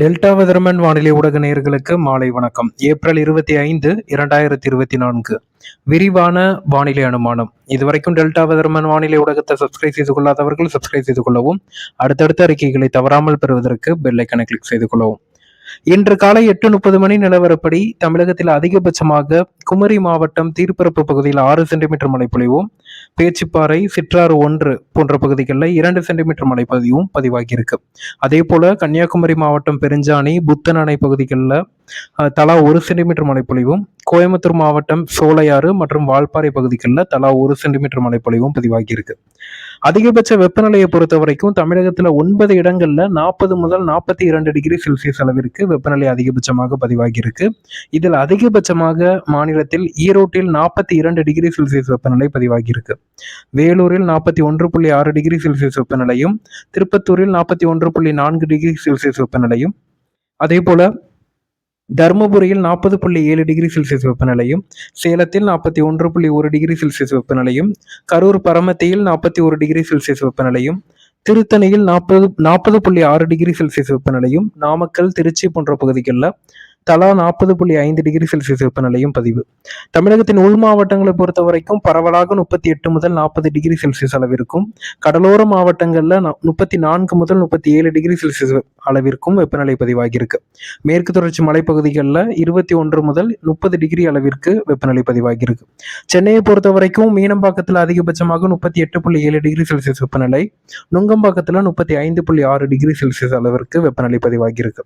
Delta weatherman வானிலை ஊடக நேயர்களுக்கு மாலை வணக்கம். ஏப்ரல் இருபத்தி ஐந்து இரண்டாயிரத்தி இருபத்தி நான்கு. விரிவான வானிலை அனுமானம். இதுவரைக்கும் டெல்டா வெதர்மன் வானிலை ஊடகத்தை சப்ஸ்கிரைப் செய்து கொள்ளாதவர்கள் சப்ஸ்கிரைப் செய்து கொள்ளவும். அடுத்தடுத்த அறிக்கைகளை தவறாமல் பெறுவதற்கு பெல்லைக்கனை கிளிக் செய்து கொள்ளவும். இன்று காலை எட்டு முப்பது மணி நிலவரப்படி தமிழகத்தில் அதிகபட்சமாக குமரி மாவட்டம் தீர்ப்பரப்பு பகுதியில் ஆறு சென்டிமீட்டர் மழை பொழிவும். பேச்சுப்பாறை சிற்றாறு ஒன்று போன்ற பகுதிகளில் இரண்டு சென்டிமீட்டர் மழை பதிவும் பதிவாகியிருக்கு. அதே போல கன்னியாகுமரி மாவட்டம் பெருஞ்சாணி புத்தன் அணை பகுதிகளில் தலா ஒரு சென்டிமீட்டர் மழைப்பொழிவும் கோயம்புத்தூர் மாவட்டம் சோலையாறு மற்றும் வால்பாறை பகுதிகளில் தலா ஒரு சென்டிமீட்டர் மழைப்பொழிவும் பதிவாகியிருக்கு. அதிகபட்ச வெப்பநிலையை பொறுத்த வரைக்கும் தமிழகத்தில் ஒன்பது இடங்களில் நாற்பது முதல் நாற்பத்தி இரண்டு டிகிரி செல்சியஸ் அளவிற்கு வெப்பநிலை அதிகபட்சமாக பதிவாகியிருக்கு. இதில் அதிகபட்சமாக மாநிலத்தில் ஈரோட்டில் நாற்பத்தி இரண்டு டிகிரி செல்சியஸ் வெப்பநிலை பதிவாகியிருக்கு. வேலூரில் நாற்பத்தி ஒன்று புள்ளி ஆறு டிகிரி செல்சியஸ் வெப்பநிலையும் திருப்பத்தூரில் நாற்பத்தி ஒன்று புள்ளி நான்கு டிகிரி செல்சியஸ் வெப்பநிலையும் அதே தருமபுரியில் நாற்பது புள்ளி ஏழு டிகிரி செல்சியஸ் வெப்பநிலையும் சேலத்தில் நாற்பத்தி ஒன்று புள்ளி ஒரு டிகிரி செல்சியஸ் வெப்பநிலையும் கரூர் பரமத்தியில் நாற்பத்தி ஒரு டிகிரி செல்சியஸ் வெப்பநிலையும் திருத்தணியில் நாற்பது நாற்பது புள்ளி ஆறு டிகிரி செல்சியஸ் வெப்பநிலையும் நாமக்கல் திருச்சி போன்ற பகுதிகளில் தலா நாற்பது புள்ளி ஐந்து டிகிரி செல்சியஸ் வெப்பநிலையும் பதிவு. தமிழகத்தின் உள் மாவட்டங்களை பொறுத்த வரைக்கும் பரவலாக முப்பத்தி எட்டு முதல் நாற்பது டிகிரி செல்சியஸ் அளவிற்கும் கடலோர மாவட்டங்களில் முப்பத்தி நான்கு முதல் முப்பத்தி ஏழு டிகிரி செல்சியஸ் அளவிற்கும் வெப்பநிலை பதிவாகியிருக்கு. மேற்கு தொடர்ச்சி மலைப்பகுதிகளில் இருபத்தி ஒன்று முதல் முப்பது டிகிரி அளவிற்கு வெப்பநிலை பதிவாகியிருக்கு. சென்னையை பொறுத்த வரைக்கும் மீனம்பாக்கத்தில் அதிகபட்சமாக முப்பத்தி எட்டு புள்ளி ஏழு டிகிரி செல்சியஸ் வெப்பநிலை நுங்கம்பாக்கத்தில் முப்பத்தி ஐந்து புள்ளி ஆறு டிகிரி செல்சியஸ் அளவிற்கு வெப்பநிலை பதிவாகியிருக்கு.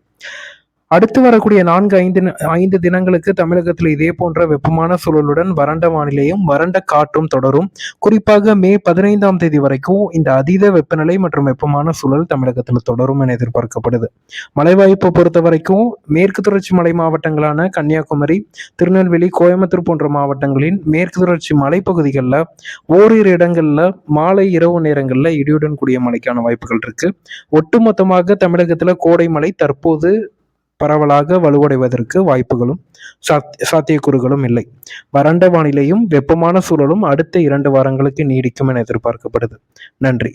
அடுத்து வரக்கூடிய நான்கு ஐந்து ஐந்து தினங்களுக்கு தமிழகத்தில் இதே போன்ற வெப்பமான சூழலுடன் வறண்ட வானிலையும் வறண்ட காற்றும் தொடரும். குறிப்பாக மே பதினைந்தாம் தேதி வரைக்கும் இந்த அதீத வெப்பநிலை மற்றும் வெப்பமான சூழல் தமிழகத்தில் தொடரும் என எதிர்பார்க்கப்படுது. மழை வாய்ப்பை பொறுத்த வரைக்கும் மேற்கு தொடர்ச்சி மலை மாவட்டங்களான கன்னியாகுமரி திருநெல்வேலி கோயம்புத்தூர் போன்ற மாவட்டங்களின் மேற்கு தொடர்ச்சி மலைப்பகுதிகளில் ஓரிரு இடங்களில் மாலை இரவு நேரங்களில் இடியுடன் கூடிய மழைக்கான வாய்ப்புகள் இருக்கு. ஒட்டுமொத்தமாக தமிழகத்தில் கோடை மழை தற்போது பரவலாக வலுவடைவதற்கு வாய்ப்புகளும் சாத்தியக்கூறுகளும் இல்லை. வறண்ட வானிலையும் வெப்பமான சூழலும் அடுத்த இரண்டு வாரங்களுக்கு நீடிக்கும் என எதிர்பார்க்கப்படுது. நன்றி.